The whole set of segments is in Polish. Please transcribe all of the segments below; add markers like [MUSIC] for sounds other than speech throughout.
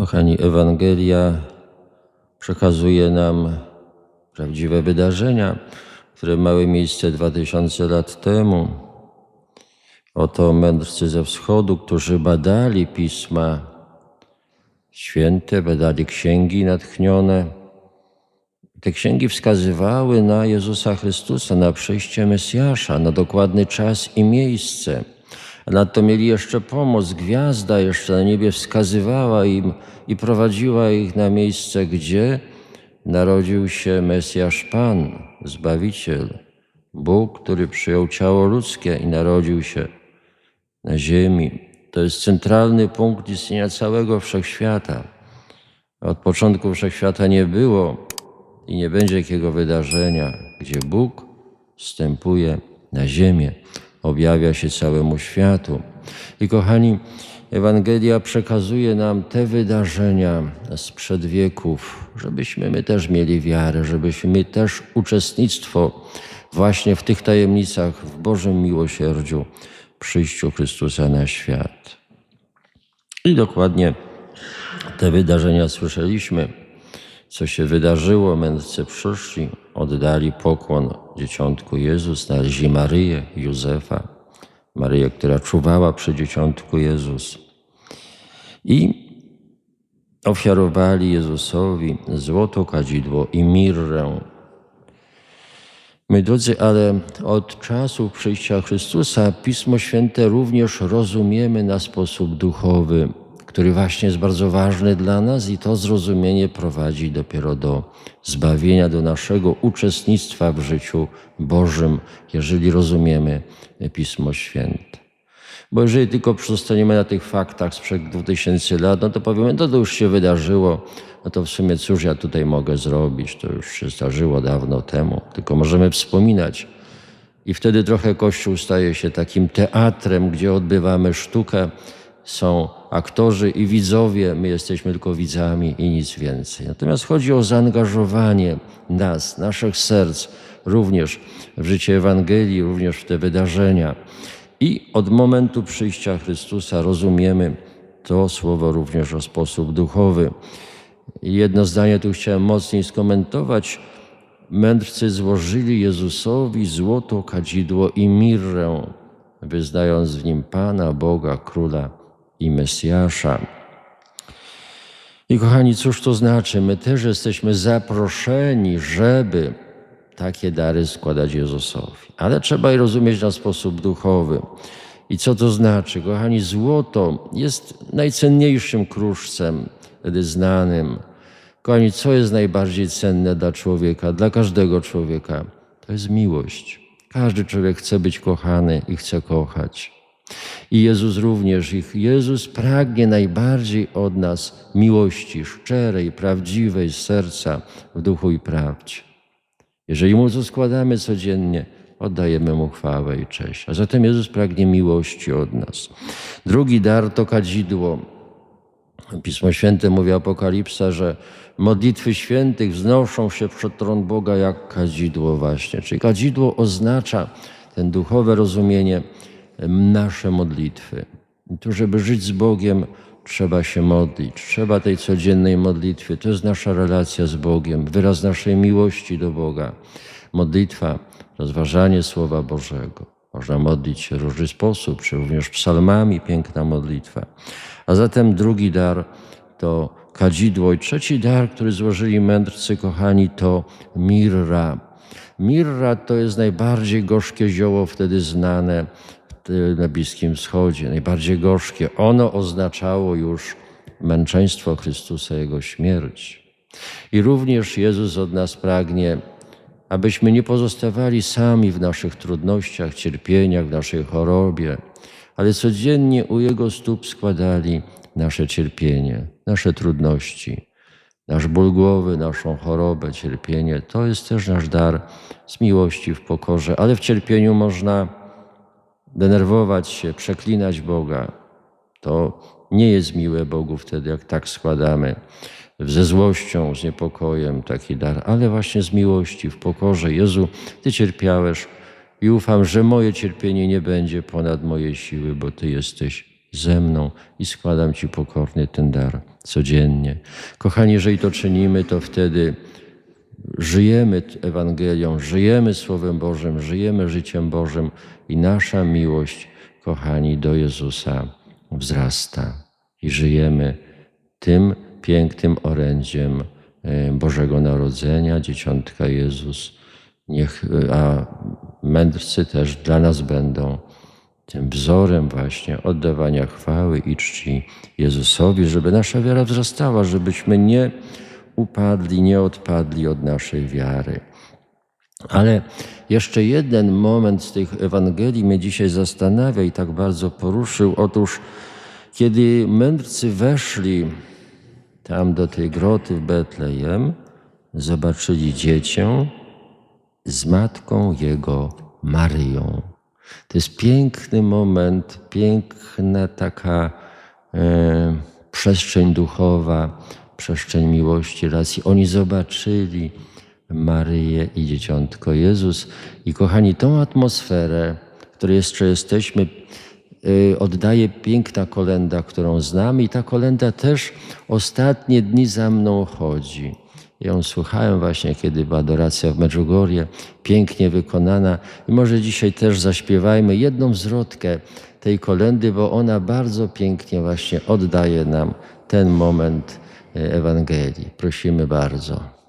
Kochani, Ewangelia przekazuje nam prawdziwe wydarzenia, które miały miejsce 2000 lat temu. Oto mędrcy ze wschodu, którzy badali pisma święte, badali księgi natchnione. Te księgi wskazywały na Jezusa Chrystusa, na przyjście Mesjasza, na dokładny czas i miejsce. Nadto mieli jeszcze pomoc. Gwiazda jeszcze na niebie wskazywała im i prowadziła ich na miejsce, gdzie narodził się Mesjasz Pan, Zbawiciel, Bóg, który przyjął ciało ludzkie i narodził się na ziemi. To jest centralny punkt istnienia całego wszechświata. Od początku wszechświata nie było i nie będzie takiego wydarzenia, gdzie Bóg wstępuje na ziemię, objawia się całemu światu. I kochani, Ewangelia przekazuje nam te wydarzenia sprzed wieków, żebyśmy my też mieli wiarę, żebyśmy my też uczestnictwo właśnie w tych tajemnicach, w Bożym miłosierdziu, przyjściu Chrystusa na świat. I dokładnie te wydarzenia słyszeliśmy. Co się wydarzyło, mędrcy przyszli, oddali pokłon dzieciątku Jezus, znaleźli Maryję, Józefa, Maryję, która czuwała przy dzieciątku Jezus. I ofiarowali Jezusowi złoto kadzidło i mirrę. Moi drodzy, ale od czasu przyjścia Chrystusa Pismo Święte również rozumiemy na sposób duchowy, który właśnie jest bardzo ważny dla nas i to zrozumienie prowadzi dopiero do zbawienia, do naszego uczestnictwa w życiu Bożym, jeżeli rozumiemy Pismo Święte. Bo jeżeli tylko pozostaniemy na tych faktach sprzed 2000 lat, no to powiemy, no to już się wydarzyło, no to w sumie cóż ja tutaj mogę zrobić, to już się zdarzyło dawno temu, tylko możemy wspominać. I wtedy trochę Kościół staje się takim teatrem, gdzie odbywamy sztukę, są aktorzy i widzowie, my jesteśmy tylko widzami i nic więcej. Natomiast chodzi o zaangażowanie nas, naszych serc, również w życie Ewangelii, również w te wydarzenia. I od momentu przyjścia Chrystusa rozumiemy to słowo również w sposób duchowy. Jedno zdanie tu chciałem mocniej skomentować. Mędrcy złożyli Jezusowi złoto, kadzidło i mirrę, wyznając w nim Pana, Boga, Króla i Mesjasza. I kochani, cóż to znaczy? My też jesteśmy zaproszeni, żeby takie dary składać Jezusowi. Ale trzeba je rozumieć na sposób duchowy. I co to znaczy? Kochani, złoto jest najcenniejszym kruszcem, wtedy znanym. Kochani, co jest najbardziej cenne dla człowieka, dla każdego człowieka? To jest miłość. Każdy człowiek chce być kochany i chce kochać. I Jezus również, ich Jezus pragnie najbardziej od nas miłości szczerej, prawdziwej z serca, w duchu i prawdzie. Jeżeli Mu to składamy codziennie, oddajemy Mu chwałę i cześć. A zatem Jezus pragnie miłości od nas. Drugi dar to kadzidło. Pismo Święte mówi Apokalipsa, że modlitwy świętych wznoszą się przed tron Boga jak kadzidło właśnie. Czyli kadzidło oznacza ten duchowe rozumienie nasze modlitwy. I tu, żeby żyć z Bogiem, trzeba się modlić. Trzeba tej codziennej modlitwy. To jest nasza relacja z Bogiem, wyraz naszej miłości do Boga. Modlitwa, rozważanie Słowa Bożego. Można modlić się w różny sposób, czy również psalmami, piękna modlitwa. A zatem drugi dar to kadzidło. I trzeci dar, który złożyli mędrcy, kochani, to mirra. Mirra to jest najbardziej gorzkie zioło wtedy znane na Bliskim Wschodzie, najbardziej gorzkie. Ono oznaczało już męczeństwo Chrystusa, Jego śmierć. I również Jezus od nas pragnie, abyśmy nie pozostawali sami w naszych trudnościach, cierpieniach, w naszej chorobie, ale codziennie u Jego stóp składali nasze cierpienie, nasze trudności, nasz ból głowy, naszą chorobę, cierpienie. To jest też nasz dar z miłości w pokorze, ale w cierpieniu można denerwować się, przeklinać Boga. To nie jest miłe Bogu wtedy, jak tak składamy ze złością, z niepokojem taki dar, ale właśnie z miłości, w pokorze. Jezu, Ty cierpiałeś i ufam, że moje cierpienie nie będzie ponad moje siły, bo Ty jesteś ze mną i składam Ci pokornie ten dar. codziennie. Kochani, jeżeli to czynimy, to wtedy żyjemy Ewangelią, żyjemy Słowem Bożym, żyjemy życiem Bożym i nasza miłość, kochani, do Jezusa wzrasta i żyjemy tym pięknym orędziem e, Bożego Narodzenia, Dzieciątka Jezus. Niech, e, a mędrcy też dla nas będą tym wzorem właśnie oddawania chwały i czci Jezusowi, żeby nasza wiara wzrastała, żebyśmy nie upadli, nie odpadli od naszej wiary. Ale jeszcze jeden moment z tych Ewangelii mnie dzisiaj zastanawia i tak bardzo poruszył. Otóż, kiedy mędrcy weszli tam do tej groty w Betlejem, zobaczyli dziecię z matką jego Maryją. To jest piękny moment, piękna taka e, przestrzeń duchowa, przestrzeń miłości, relacji. Oni zobaczyli Maryję i Dzieciątko Jezus. I kochani, tą atmosferę, w której jeszcze jesteśmy, y, oddaje piękna kolenda, którą znamy. I ta kolenda też ostatnie dni za mną chodzi. Ją słuchałem właśnie, kiedy była adoracja w Medjugorje, pięknie wykonana. I może dzisiaj też zaśpiewajmy jedną zwrotkę tej kolendy, bo ona bardzo pięknie właśnie oddaje nam ten moment y, Ewangelii. Prosimy bardzo.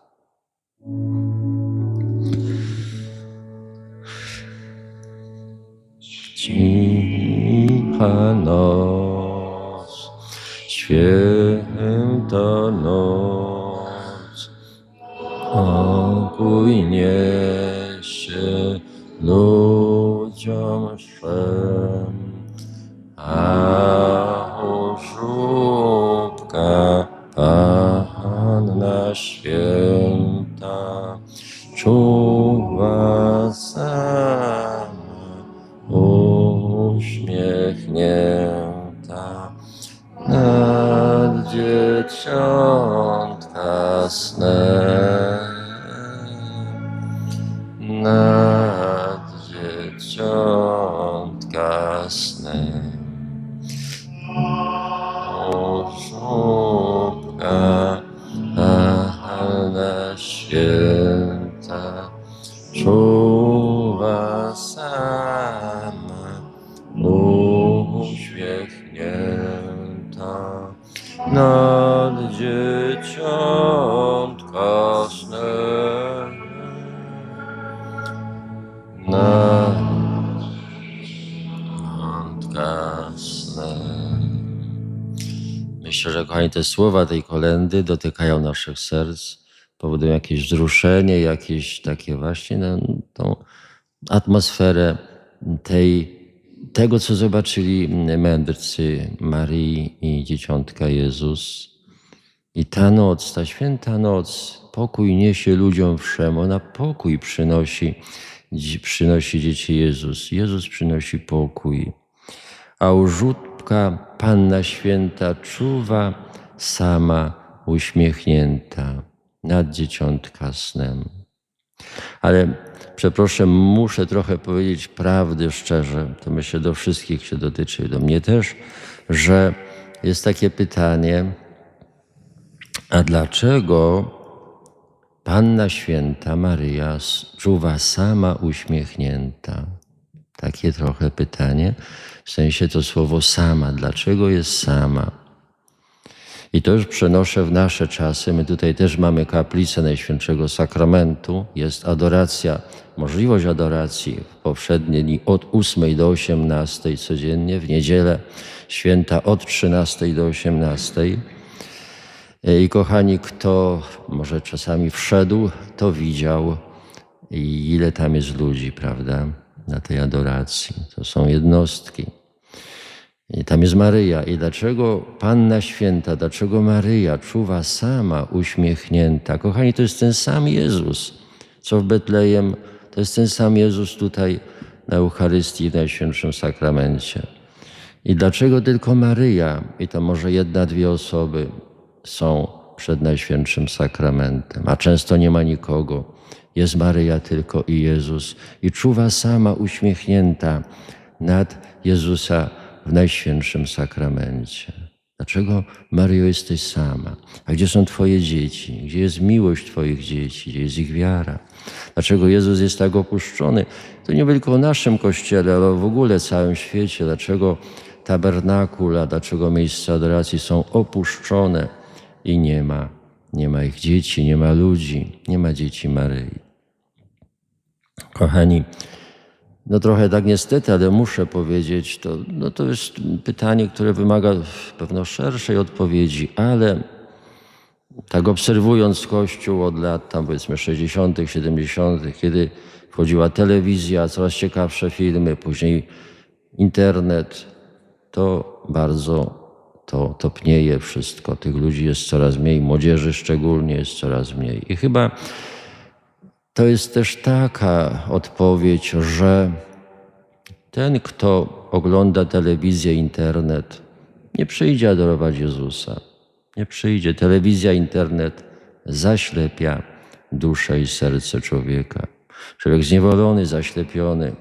Cicha noc, święta noc, pokój niesie ludziom swym, a u żłóbka Panna Święta te słowa tej kolendy dotykają naszych serc, powodują jakieś wzruszenie, jakieś takie właśnie no, tą atmosferę tej, tego, co zobaczyli mędrcy Marii i Dzieciątka Jezus. I ta noc, ta święta noc, pokój niesie ludziom wszem. Ona pokój przynosi, przynosi dzieci Jezus. Jezus przynosi pokój. A u Panna Święta czuwa sama uśmiechnięta nad dzieciątka snem. Ale przepraszam, muszę trochę powiedzieć prawdy szczerze, to myślę do wszystkich się dotyczy, do mnie też, że jest takie pytanie, a dlaczego Panna Święta Maryja czuwa sama uśmiechnięta? Takie trochę pytanie, w sensie to słowo sama. Dlaczego jest sama? I to już przenoszę w nasze czasy. My tutaj też mamy kaplicę Najświętszego Sakramentu. Jest adoracja, możliwość adoracji w powszednie dni od 8 do 18 codziennie, w niedzielę święta od 13 do 18. I kochani, kto może czasami wszedł, to widział, ile tam jest ludzi, prawda, na tej adoracji. To są jednostki. I tam jest Maryja. I dlaczego Panna Święta, dlaczego Maryja czuwa sama uśmiechnięta? Kochani, to jest ten sam Jezus, co w Betlejem. To jest ten sam Jezus tutaj na Eucharystii w Najświętszym Sakramencie. I dlaczego tylko Maryja i to może jedna, dwie osoby są przed Najświętszym Sakramentem, a często nie ma nikogo. Jest Maryja tylko i Jezus i czuwa sama uśmiechnięta nad Jezusa w Najświętszym Sakramencie. Dlaczego, Maryjo, jesteś sama? A gdzie są Twoje dzieci? Gdzie jest miłość Twoich dzieci? Gdzie jest ich wiara? Dlaczego Jezus jest tak opuszczony? To nie tylko w naszym kościele, ale w ogóle w całym świecie. Dlaczego tabernakula, dlaczego miejsca adoracji są opuszczone i nie ma, nie ma ich dzieci, nie ma ludzi, nie ma dzieci Maryi. Kochani, no trochę tak niestety, ale muszę powiedzieć, to, no to jest pytanie, które wymaga pewno szerszej odpowiedzi, ale tak obserwując Kościół od lat tam powiedzmy 60., 70., kiedy wchodziła telewizja, coraz ciekawsze filmy, później internet, to bardzo to topnieje wszystko. Tych ludzi jest coraz mniej, młodzieży szczególnie jest coraz mniej. I chyba to jest też taka odpowiedź, że ten, kto ogląda telewizję, internet, nie przyjdzie adorować Jezusa. Nie przyjdzie. Telewizja, internet zaślepia duszę i serce człowieka. Człowiek zniewolony, zaślepiony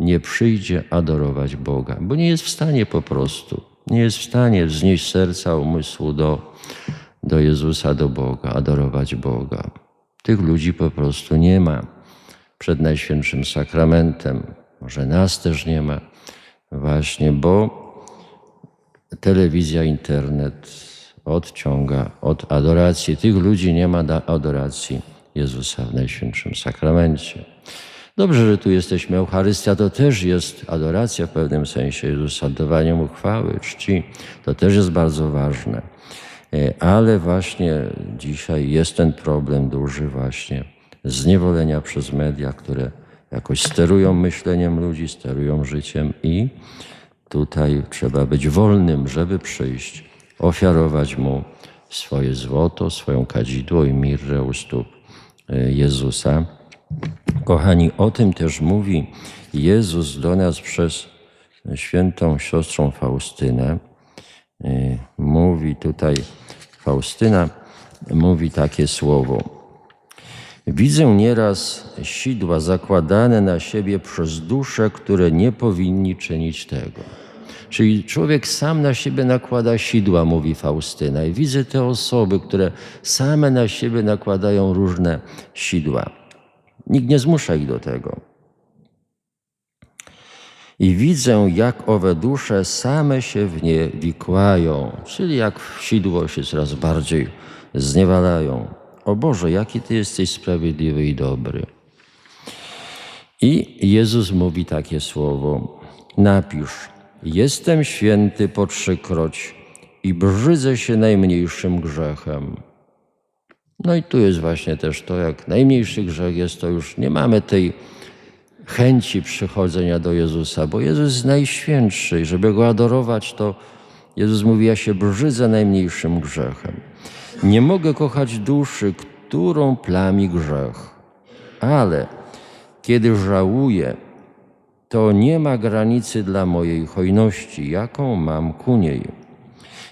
nie przyjdzie adorować Boga, bo nie jest w stanie po prostu, nie jest w stanie wznieść serca, umysłu do, do Jezusa, do Boga, adorować Boga. Tych ludzi po prostu nie ma przed Najświętszym Sakramentem. Może nas też nie ma, właśnie, bo telewizja, internet odciąga od adoracji. Tych ludzi nie ma do adoracji Jezusa w Najświętszym Sakramencie. Dobrze, że tu jesteśmy. Eucharystia to też jest adoracja w pewnym sensie Jezusa, oddawanie mu chwały, czci. To też jest bardzo ważne. E, Ale właśnie dzisiaj jest ten problem duży właśnie zniewolenia przez media, które jakoś sterują myśleniem ludzi, sterują życiem i tutaj trzeba być wolnym, żeby przyjść, ofiarować mu swoje złoto, swoją kadzidło i mirrę u stóp e, Jezusa. Kochani, o tym też mówi Jezus do nas przez świętą siostrą Faustynę. Y, Mówi tutaj Faustyna, mówi takie słowo. Widzę nieraz sidła zakładane na siebie przez dusze, które nie powinni czynić tego. Czyli człowiek sam na siebie nakłada sidła, mówi Faustyna. I widzę te osoby, które same na siebie nakładają różne sidła. Nikt nie zmusza ich do tego. I widzę, jak owe dusze same się w nie wikłają, czyli jak w sidło się coraz bardziej zniewalają. O Boże, jaki Ty jesteś sprawiedliwy i dobry. I Jezus mówi takie słowo: Napisz, jestem święty po trzykroć i brzydzę się najmniejszym grzechem. No i tu jest właśnie też to, jak najmniejszy grzech jest, to już nie mamy tej chęci przychodzenia do Jezusa, bo Jezus jest najświętszy i żeby Go adorować, to Jezus mówi, ja się brzydzę najmniejszym grzechem. Nie mogę kochać duszy, którą plami grzech, ale kiedy żałuję, to nie ma granicy dla mojej hojności, jaką mam ku niej.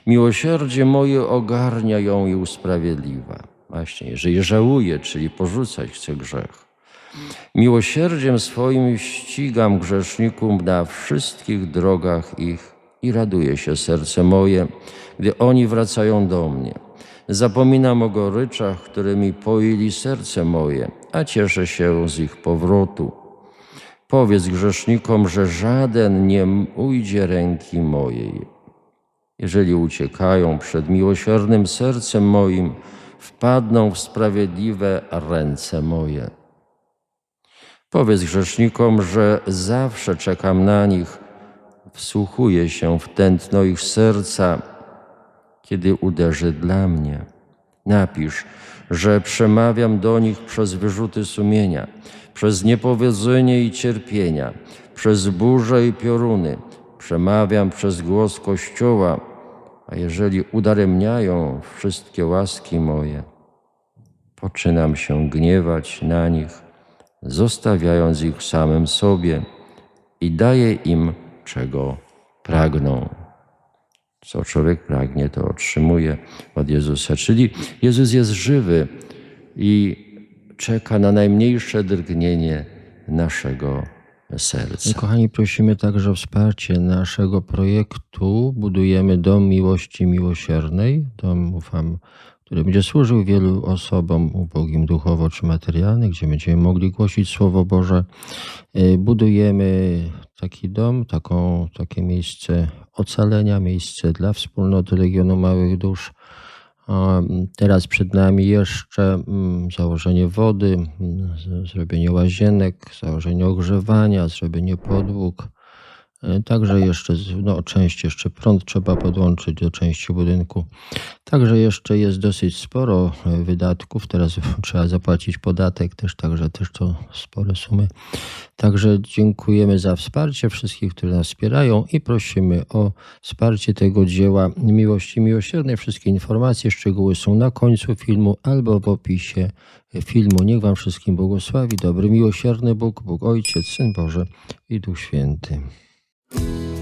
Miłosierdzie moje ogarnia ją i usprawiedliwa. Właśnie, jeżeli żałuję, czyli porzucać chcę grzech. Miłosierdziem swoim ścigam grzeszników na wszystkich drogach ich i raduje się serce moje, gdy oni wracają do mnie. Zapominam o goryczach, którymi poili serce moje, a cieszę się z ich powrotu. Powiedz grzesznikom, że żaden nie ujdzie ręki mojej. Jeżeli uciekają przed miłosiernym sercem moim, wpadną w sprawiedliwe ręce moje. Powiedz grzesznikom, że zawsze czekam na nich, wsłuchuję się w tętno ich serca, kiedy uderzy dla mnie. Napisz, że przemawiam do nich przez wyrzuty sumienia, przez niepowiedzenie i cierpienia, przez burze i pioruny. Przemawiam przez głos Kościoła, a jeżeli udaremniają wszystkie łaski moje, poczynam się gniewać na nich, zostawiając ich samym sobie i daję im, czego pragną. Co człowiek pragnie, to otrzymuje od Jezusa. Czyli Jezus jest żywy i czeka na najmniejsze drgnienie naszego serca. Kochani, prosimy także o wsparcie naszego projektu. Budujemy Dom Miłości Miłosiernej. Dom, ufam, który będzie służył wielu osobom ubogim duchowo czy materialnie, gdzie będziemy mogli głosić Słowo Boże. Y, Budujemy taki dom, taką, takie miejsce ocalenia, miejsce dla wspólnoty Legionu Małych Dusz. Teraz przed nami jeszcze założenie wody, zrobienie łazienek, założenie ogrzewania, zrobienie podłóg. E, Także jeszcze, no, część jeszcze prąd trzeba podłączyć do części budynku. Także jeszcze jest dosyć sporo e, wydatków. Teraz [LAUGHS] trzeba zapłacić podatek też, także też to spore sumy. Także dziękujemy za wsparcie wszystkich, którzy nas wspierają i prosimy o wsparcie tego dzieła Miłości Miłosiernej. Wszystkie informacje, szczegóły są na końcu filmu albo w opisie filmu. Niech Wam wszystkim błogosławi dobry, miłosierny Bóg, Bóg Ojciec, Syn Boży i Duch Święty. you